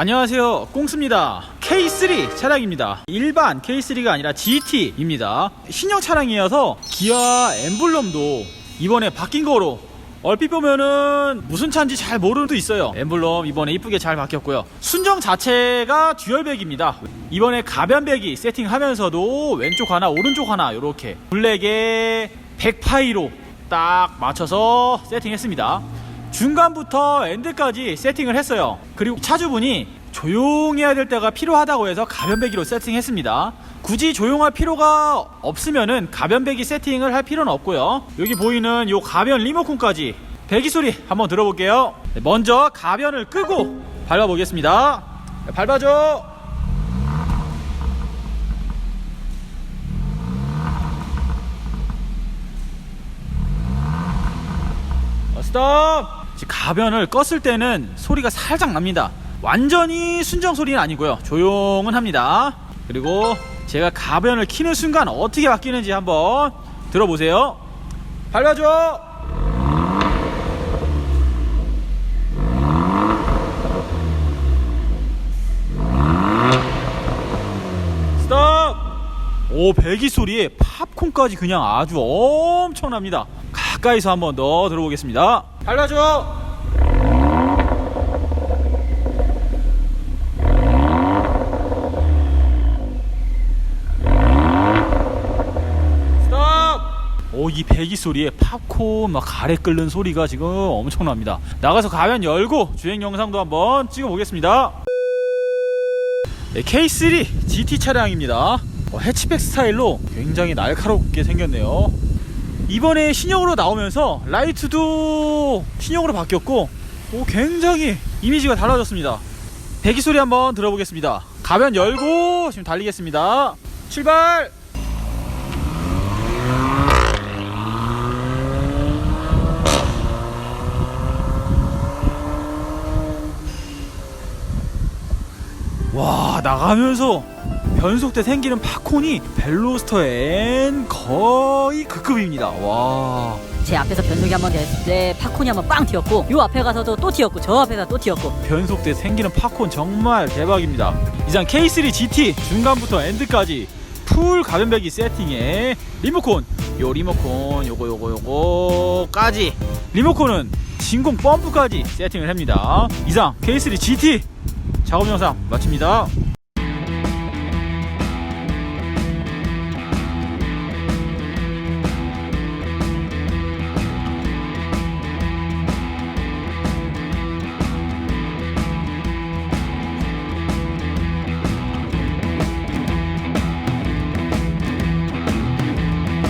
안녕하세요. 꽁스입니다. K3 차량입니다. 일반 K3가 아니라 GT입니다. 신형 차량이어서 기아 엠블럼도 이번에 바뀐 거로 얼핏 보면은 무슨 차인지 잘 모르는 도 있어요. 엠블럼 이번에 이쁘게 잘 바뀌었고요. 순정 자체가 듀얼백입니다. 이번에 가변배기 세팅하면서도 왼쪽 하나 오른쪽 하나 이렇게 블랙에 100파이로 딱 맞춰서 세팅했습니다 중간부터 엔드까지 세팅을 했어요. 그리고 차주분이 조용해야 될 때가 필요하다고 해서 가변배기로 세팅했습니다. 굳이 조용할 필요가 없으면은 가변배기 세팅을 할 필요는 없고요. 여기 보이는 요 가변 리모컨까지 배기 소리 한번 들어볼게요. 네, 먼저 가변을 끄고 밟아보겠습니다. 네, 밟아줘. 어, 스톱! 가변을 껐을 때는 소리가 살짝 납니다. 완전히 순정 소리는 아니고요. 조용은 합니다. 그리고 제가 가변을 키는 순간 어떻게 바뀌는지 한번 들어보세요. 밟아줘! 스톱! 오 배기 소리에 팝콘까지 그냥 아주 엄청납니다. 가까이서 한번 더 들어보겠습니다. 발라줘. 오이 배기 소리에 팝콘 막 가래 끓는 소리가 지금 엄청납니다. 나가서 가면 열고 주행 영상도 한번 찍어 보겠습니다. 네, K3 GT 차량입니다. 어, 해치백 스타일로 굉장히 날카롭게 생겼네요. 이번에 신형으로 나오면서 라이트도 신형으로 바뀌었고 오, 굉장히 이미지가 달라졌습니다. 배기 소리 한번 들어보겠습니다. 가변 열고 지금 달리겠습니다. 출발! 와 나가면서 변속대 생기는 팝콘이 벨로스터 N 거의 그 급입니다. 와. 제 앞에서 변속이 한 번 됐을 때 팝콘이 한 번 빵 튀었고 요 앞에 가서도 또 튀었고 저 앞에서 또 튀었고 변속대 생기는 팝콘 정말 대박입니다. 이상 K3 GT 중간부터 엔드까지 풀 가변배기 세팅에 리모콘 요 리모콘 요거 요거 요거까지 리모콘은 진공 펌프까지 세팅을 합니다. 이상 K3 GT 작업 영상 마칩니다.